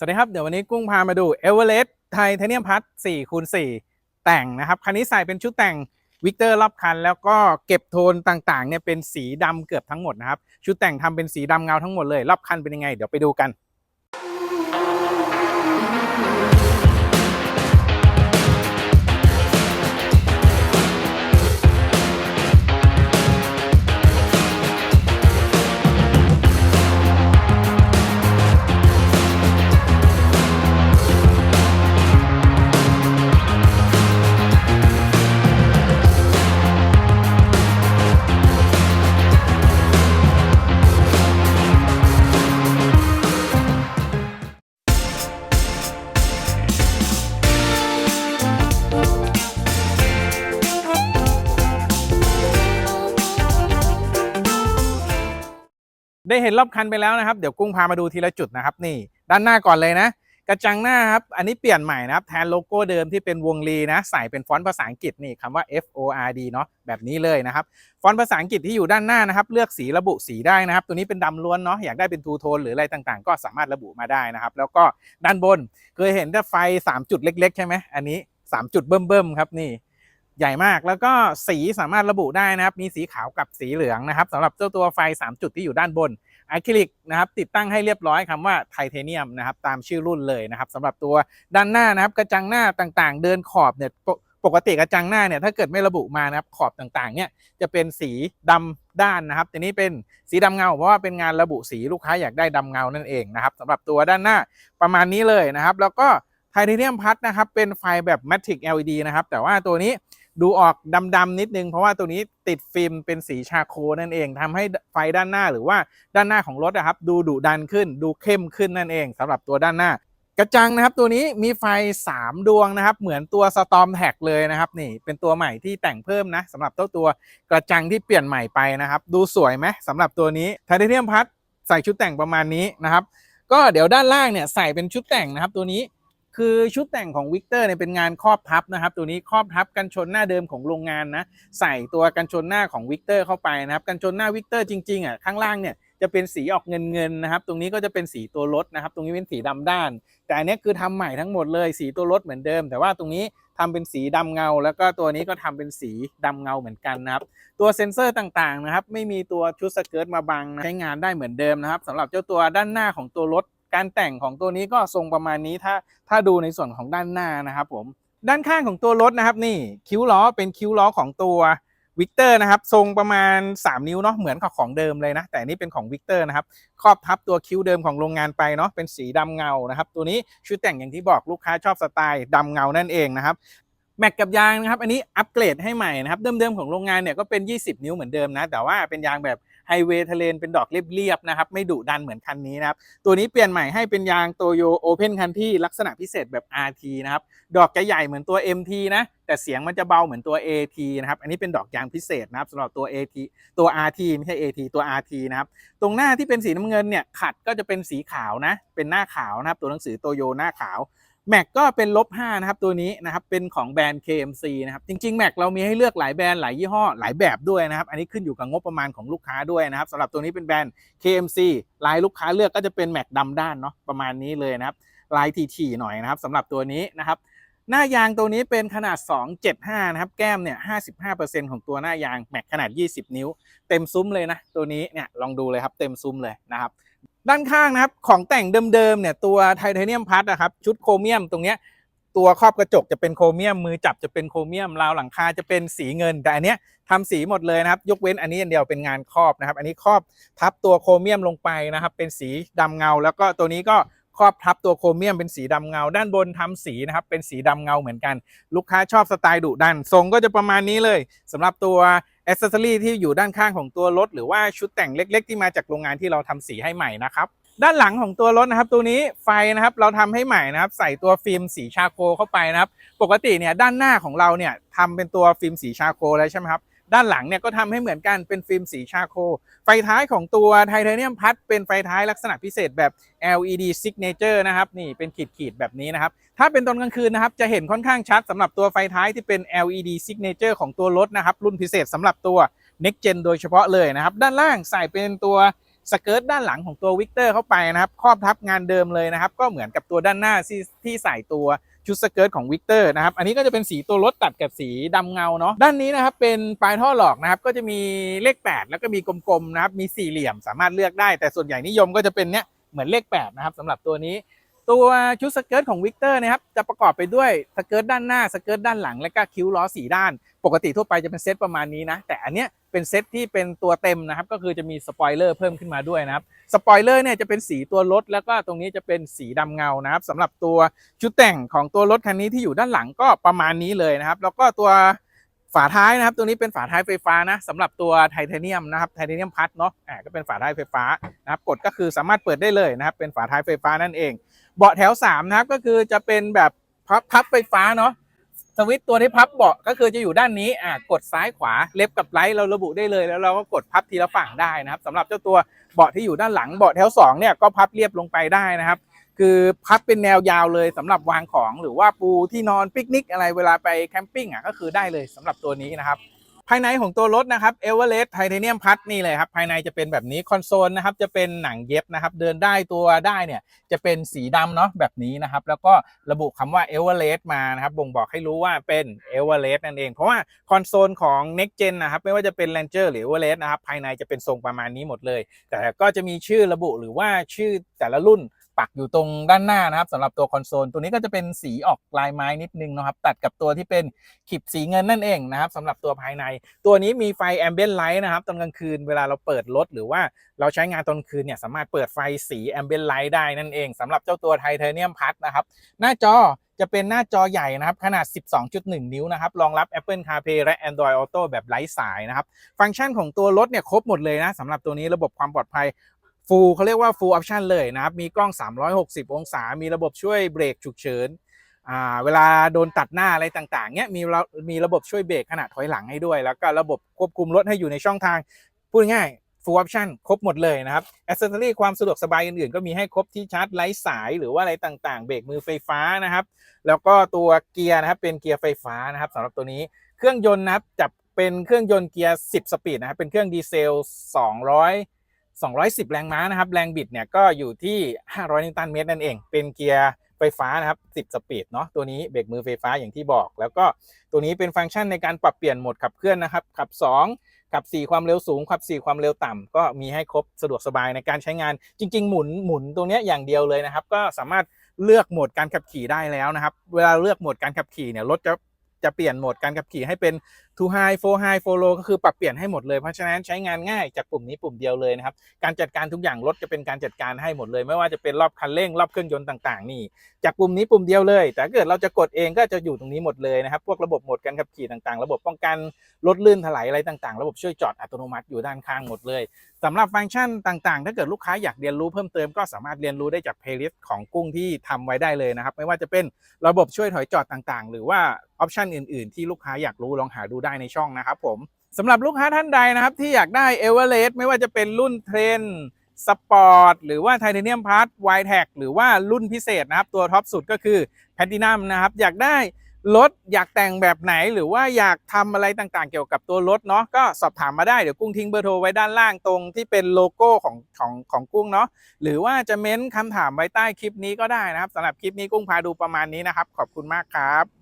สวัสดีครับ เดี๋ยววันนี้กุ้งพามาดูเอเวอเรสต์ไทเทเนียมพัท4คูณ4แต่งนะครับ คันนี้ใส่เป็นชุดแต่งวิกเตอร์รอบคัน แล้วก็เก็บโทนต่างๆเนี่ยเป็นสีดำเกือบทั้งหมดนะครับ ชุดแต่งทำเป็นสีดำเงาทั้งหมดเลย รอบคันเป็นยังไง เดี๋ยวไปดูกัน ได้เห็นรอบคันไปแล้วนะครับ เดี๋ยวกุ้งพามาดูทีละจุดนะครับ นี่ด้านหน้าก่อนเลยนะ กระจังหน้าครับ อันนี้เปลี่ยนใหม่นะครับ แทนโลโก้เดิมที่เป็นวงรีนะ ใส่เป็นฟอนต์ภาษาอังกฤษนี่คำว่า F O R D เนาะแบบนี้เลยนะครับ ฟอนต์ภาษาอังกฤษที่อยู่ด้านหน้านะครับ เลือกสีระบุสีได้นะครับ ตัวนี้เป็นดำล้วนเนาะ อยากได้เป็นทูโทนหรืออะไรต่างๆ ก็สามารถระบุมาได้นะครับ แล้วก็ด้านบนเคยเห็นแต่ไฟ 3 จุดเล็ก ๆ ใช่ไหมอันนี้ 3 จุดเบิ่มๆครับนี่ ใหญ่มากแล้วก็สีสามารถระบุได้นะครับ มีสีขาวกับสีเหลืองนะครับสำหรับเจ้าตัวไฟ 3 จุดที่อยู่ด้านบนอะคริลิกนะครับติดตั้งให้เรียบร้อยคำว่าไทเทเนียมนะครับตามชื่อรุ่นเลยนะครับสำหรับตัวด้านหน้านะครับกระจังหน้าต่างๆ เดินขอบเนี่ยปกติกระจังหน้าเนี่ยถ้าเกิดไม่ระบุมานะครับขอบต่างๆ เนี่ยจะเป็นสีดำด้านนะครับแต่นี้เป็นสีดำเงาเพราะว่าเป็นงานระบุสีลูกค้าอยากได้ดำเงานั่นเองนะครับสำหรับตัวด้านหน้าประมาณนี้เลยนะครับ แล้วก็ไทเทเนียมพัดนะครับเป็นไฟแบบ Matrix LED นะครับแต่ว่าตัวนี้ ดูออกดำๆนิดนึง เพราะว่าตัวนี้ติดฟิล์มเป็นสีชาโคนั่นเองทำให้ไฟด้านหน้าหรือว่าด้านหน้าของรถนะครับ ดูดุดันขึ้น ดูเข้มขึ้นนั่นเองสำหรับตัวด้านหน้ากระจังนะครับตัวนี้มีไฟ 3 ดวงนะครับ เหมือนตัว Storm t a g เลยนะครับนี่เป็นตัวใหม่ที่แต่งเพิ่มนะสำหรับเจ้าตัวกระจังที่เปลี่ยนใหม่ไปนะครับ ดูสวยไหมสำหรับตัวนี้ไทเทเนียมพัดใส่ชุดแต่งประมาณนี้นะครับ ก็เดี๋ยวด้านล่างเนี่ยใส่เป็นชุดแต่งนะครับตัวนี้ คือชุดแต่งของวิกเตอร์เนี่ยเป็นงานครอบทับนะครับตัวนี้ครอบทับกันชนหน้าเดิมของโรงงานนะใส่ตัวกันชนหน้าของวิกเตอร์เข้าไปนะครับกันชนหน้าวิกเตอร์จริงๆอะข้างล่างเนี่ยจะเป็นสีออกเงินเงินๆนะครับ ตรงนี้ก็จะเป็นสีตัวรถนะครับ ตรงนี้เป็นสีดำด้าน แต่อันนี้คือทำใหม่ทั้งหมดเลย สีตัวรถเหมือนเดิม แต่ว่าตรงนี้ทำเป็นสีดำเงา แล้วก็ตัวนี้ก็ทำเป็นสีดำเงาเหมือนกันนะครับ ตัวเซ็นเซอร์ต่างๆนะครับ ไม่มีตัวชุดสเกิร์ตมาบังนะใช้งานได้เหมือนเดิมนะครับสำหรับเจ้าตัวด้านหน้าของตัวรถ การแต่งของตัวนี้ก็ทรงประมาณนี้ถ้าถ้าดูในส่วนของด้านหน้านะครับผมด้านข้างของตัวรถนะครับนี่คิ้วล้อเป็นคิ้วล้อของตัววิกเตอร์นะครับทรงประมาณ 3 นิ้วเนาะเหมือนกับของเดิมเลยนะ แต่นี่เป็นของวิกเตอร์นะครับครอบทับตัวคิ้วเดิมของโรงงานไปเนาะเป็นสีดำเงานะครับ ตัวนี้ชุดแต่งอย่างที่บอกลูกค้าชอบสไตล์ดำเงานั่นเองนะครับแม็กกับยางนะครับอันนี้อัปเกรดให้ใหม่นะครับเดิมๆของโรงงานเนี่ยก็เป็น 20 นิ้วเหมือนเดิมนะแต่ว่าเป็นยางแบบ ไฮเวย์ทะเลนเป็นดอกเรียบๆนะครับ ไม่ดุดันเหมือนคันนี้นะครับ ตัวนี้เปลี่ยนใหม่ให้เป็นยางโตโยโอเพนคันที่ลักษณะพิเศษแบบ RT นะครับ ดอกจะใหญ่เหมือนตัว MT นะ แต่เสียงมันจะเบาเหมือนตัว AT นะครับ อันนี้เป็นดอกยางพิเศษนะครับสำหรับตัว AT ตัว RT ไม่ใช่ AT ตัว RT นะครับ ตรงหน้าที่เป็นสีน้ำเงินเนี่ยขัดก็จะเป็นสีขาวนะ เป็นหน้าขาวนะครับ ตัวหนังสือโตโยหน้าขาว แม็กก็เป็นลบ5นะครับตัวนี้นะครับเป็นของแบรนด์ KMC นะครับจริงๆแม็กเรามีให้เลือกหลายแบรนด์หลายยี่ห้อหลายแบบด้วยนะครับอันนี้ขึ้นอยู่กับงบประมาณของลูกค้าด้วยนะครับสำหรับตัวนี้เป็นแบรนด์ KMC ลายลูกค้าเลือกก็จะเป็นแม็กดำด้านเนาะประมาณนี้เลยนะครับลายถี่ๆหน่อยนะครับสำหรับตัวนี้นะครับหน้ายางตัวนี้เป็นขนาด 275 นะครับ แก้มเนี่ย 55%ของตัวหน้ายางแม็กขนาด 20 นิ้ว เต็มซุ้มเลยนะ ตัวนี้เนี่ยลองดูเลยครับ เต็มซุ้มเลยนะครับ ด้านข้างนะครับของแต่งเดิมๆเนี่ยตัวไทเทเนียมพัดนะครับชุดโครเมียมตรงเนี้ยตัวครอบกระจกจะเป็นโครเมียม มือจับจะเป็นโครเมียมราวหลังคาจะเป็นสีเงิน แต่อันเนี้ยทำสีหมดเลยนะครับยกเว้นอันนี้อันเดียวเป็นงานครอบนะครับ อันนี้ครอบทับตัวโครเมียมลงไปนะครับ เป็นสีดำเงา แล้วก็ตัวนี้ก็ครอบทับตัวโครเมียมเป็นสีดำเงา ด้านบนทำสีนะครับเป็นสีดำเงาเหมือนกัน ลูกค้าชอบสไตล์ดุดันทรงก็จะประมาณนี้เลยสำหรับตัว อ c เซสซอรี่ที่อยู่ด้านข้างของตัวรถ หรือว่าชุดแต่งเล็ก ๆ ที่มาจากโรงงานที่เราทำสีให้ใหม่นะครับด้านหลังของตัวรถนะครับ ตัวนี้ไฟนะครับเราทำให้ใหม่นะครับ ใส่ตัวฟิล์มสีชาโคเข้าไปนะครับ ปกติเนี่ยด้านหน้าของเราเนี่ยทำเป็นตัวฟิล์มสีชาโคแล้วใช่ไหมครับ ด้านหลังเนี่ยก็ทำให้เหมือนกันเป็นฟิล์มสีชาโค ไฟท้ายของตัวไทเทเนียมพัดเป็นไฟท้ายลักษณะพิเศษแบบ LED signature นะครับนี่เป็นขีดๆแบบนี้นะครับ ถ้าเป็นตอนกลางคืนนะครับจะเห็นค่อนข้างชัดสำหรับตัวไฟท้ายที่เป็น LED signature ของตัวรถนะครับ รุ่นพิเศษสำหรับตัว next gen โดยเฉพาะเลยนะครับ ด้านล่างใส่เป็นตัวสเกิร์ตด้านหลังของตัววิกเตอร์เข้าไปนะครับ ครอบทับงานเดิมเลยนะครับ ก็เหมือนกับตัวด้านหน้าที่ที่ใส่ตัว ชุดสเกิร์ตของวิกเตอร์นะครับ อันนี้ก็จะเป็นสีตัวรถตัดกับสีดำเงาเนาะ ด้านนี้นะครับเป็นปลายท่อหลอกนะครับ ก็จะมีเลข 8 แล้วก็มีกลมๆนะครับ มีสี่เหลี่ยมสามารถเลือกได้ แต่ส่วนใหญ่นิยมก็จะเป็นเนี้ยเหมือนเลข 8 นะครับสำหรับตัวนี้ ตัวชุดสเกิร์ตของวิกเตอร์นะครับจะประกอบไปด้วยสเกิร์ตด้านหน้าสเกิร์ตด้านหลัง และก็คิ้วล้อสีด้าน ปกติทั่วไปจะเป็นเซตประมาณนี้นะ แต่อันเนี้ยเป็นเซตที่เป็นตัวเต็มนะครับ ก็คือจะมีสปอยเลอร์เพิ่มขึ้นมาด้วยนะครับ สปอยเลอร์เนี่ยจะเป็นสีตัวรถ แล้วก็ตรงนี้จะเป็นสีดำเงานะครับสำหรับตัวชุดแต่งของตัวรถคันนี้ที่อยู่ด้านหลังก็ประมาณนี้เลยนะครับ แล้วก็ตัวฝาท้ายนะครับ ตัวนี้เป็นฝาท้ายไฟฟ้านะสำหรับตัวไทเทเนียมนะครับไทเทเนียมพัดเนาะอ่าก็เป็นฝาท้ายไฟฟ้านะครับกดก็คือสามารถเปิดได้เลยนะครับ เป็นฝาท้ายไฟฟ้านั่นเอง เบาะแถว3นะครับก็คือจะเป็นแบบพับพับไฟฟ้าเนาะ วิตตัวที่พับเบาะก็คือจะอยู่ด้านนี้อ่ากดซ้ายขวาเล็บกับไลท์เราระบุได้เลย แล้วเราก็กดพับทีละฝั่งได้นะครับสำหรับเจ้าตัวเบาะที่อยู่ด้านหลังเบาะแถว2เนี่ยก็พับเรียบลงไปได้นะครับ คือพับเป็นแนวยาวเลยสำหรับวางของหรือว่าปูที่นอนปิกนิกอะไรเวลาไปแคมปิ้งอะก็คือได้เลยสำหรับตัวนี้นะครับ ภายในของตัวรถนะครับเอเวอเรสต์ไทเทเนียมพัดนี่เลยครับภายในจะเป็นแบบนี้คอนโซลนะครับจะเป็นหนังเย็บนะครับเดินได้ตัวได้เนี่ยจะเป็นสีดำเนาะแบบนี้นะครับแล้วก็ระบุคำว่าเอเวอเรสต์มานะครับบ่งบอกให้รู้ว่าเป็นเอเวอเรสต์นั่นเอง เพราะว่าคอนโซลของ Next Gen นะครับไม่ว่าจะเป็น Ranger หรือ e v e r e s t นะครับภายในจะเป็นทรงประมาณนี้หมดเลย แต่ก็จะมีชื่อระบุหรือว่าชื่อแต่ละรุ่น ปักอยู่ตรงด้านหน้านะครับสำหรับตัวคอนโซลตัวนี้ก็จะเป็นสีออกลายไม้นิดนึงนะครับ ตัดกับตัวที่เป็นขีบสีเงินนั่นเองนะครับสำหรับตัวภายใน ตัวนี้มีไฟแอมเบียนไลท์นะครับตอนกลางคืนเวลาเราเปิดรถหรือว่าเราใช้งานตอนคืนเนี่ยสามารถเปิดไฟสีแอมเบียนไลท์ได้นั่นเองสำหรับเจ้าตัวไทเทเนียมพัดนะครับ หน้าจอจะเป็นหน้าจอใหญ่นะครับ ขนาด 12.1 นิ้วนะครับ รองรับ Apple CarPlay และ Android Auto แบบไร้สายนะครับ ฟังก์ชันของตัวรถเนี่ยครบหมดเลยนะสำหรับตัวนี้ระบบความปลอดภัย ฟูลเขาเรียกว่า full option เลยนะครับ มีกล้อง 360 องศา มีระบบช่วยเบรกฉุกเฉินเวลาโดนตัดหน้าอะไรต่างๆเนี้ยมีระมีระบบช่วยเบรกขณะถอยหลังให้ด้วย แล้วก็ระบบควบคุมรถให้อยู่ในช่องทาง พูดง่าย full option ครบหมดเลยนะครับ accessory ความสะดวกสบายอื่นๆ ก็มีให้ครบที่ชาร์จไร้สายหรือว่าอะไรต่างๆ เบรกมือไฟฟ้านะครับ แล้วก็ตัวเกียร์นะครับเป็นเกียร์ไฟฟ้านะครับสำหรับตัวนี้เครื่องยนต์นะครับจับเป็นเครื่องยนต์เกียร์ 10 สปีดนะครับเป็นเครื่องดีเซล 200 210 แรงม้านะครับ แรงบิดเนี่ยก็อยู่ที่ 500 นิวตันเมตรนั่นเอง เป็นเกียร์ไฟฟ้านะครับ 10 สปีดเนาะ ตัวนี้เบรกมือไฟฟ้าอย่างที่บอก แล้วก็ตัวนี้เป็นฟังก์ชันในการปรับเปลี่ยนโหมดขับเคลื่อนนะครับ ขับ 2 ขับ 4 ความเร็วสูง ขับ 4 ความเร็วต่ำก็มีให้ครบสะดวกสบายในการใช้งาน จริง ๆ หมุน หมุนตรงเนี้ยอย่างเดียวเลยนะครับ ก็สามารถเลือกโหมดการขับขี่ได้แล้วนะครับ เวลาเลือกโหมดการขับขี่เนี่ยรถจะ จะเปลี่ยนโหมดการขับขี่ให้เป็น two high four high four low ก็คือปรับเปลี่ยนให้หมดเลย เพราะฉะนั้นใช้งานง่ายจากปุ่มนี้ปุ่มเดียวเลยนะครับ การจัดการทุกอย่างรถจะเป็นการจัดการให้หมดเลย ไม่ว่าจะเป็นรอบคันเร่งรอบเครื่องยนต์ต่างๆ นี่จากปุ่มนี้ปุ่มเดียวเลย แต่เกิดเราจะกดเองก็จะอยู่ตรงนี้หมดเลยนะครับพวกระบบโหมดการขับขี่ต่างๆ ระบบป้องกันรถลื่นถลายอะไรต่างๆ ระบบช่วยจอดอัตโนมัติอยู่ด้านข้างหมดเลย สำหรับฟังก์ชันต่างๆ ถ้าเกิดลูกค้าอยากเรียนรู้เพิ่มเติมก็สามารถเรียนรู้ได้จากเพลย์ลิสต์ของกุ้งที่ทำไว้ได้เลยนะครับ ไม่ว่าจะเป็นระบบช่วยถอยจอดต่างๆ หรือว่าออปชันอื่นๆ ที่ลูกค้าอยากรู้ลองหาดูได้ในช่องนะครับผมสำหรับลูกค้าท่านใดนะครับ ที่อยากได้เอเวอเรสต์ไม่ว่าจะเป็นรุ่นเทรนสปอร์ตหรือว่าไทเทเนียมพาร์ทไวแท็กหรือว่ารุ่นพิเศษนะครับ ตัวท็อปสุดก็คือแพลตินัมนะครับ อยากได้ รถอยากแต่งแบบไหนหรือว่าอยากทำอะไรต่างๆ เกี่ยวกับตัวรถเนาะก็สอบถามมาได้เดี๋ยวกุ้งทิ้งเบอร์โทรไว้ด้านล่างตรงที่เป็นโลโก้ของของของกุ้งเนาะหรือว่าจะเม้นคำถามไว้ใต้คลิปนี้ก็ได้นะครับสำหรับคลิปนี้กุ้งพาดูประมาณนี้นะครับ ขอบคุณมากครับ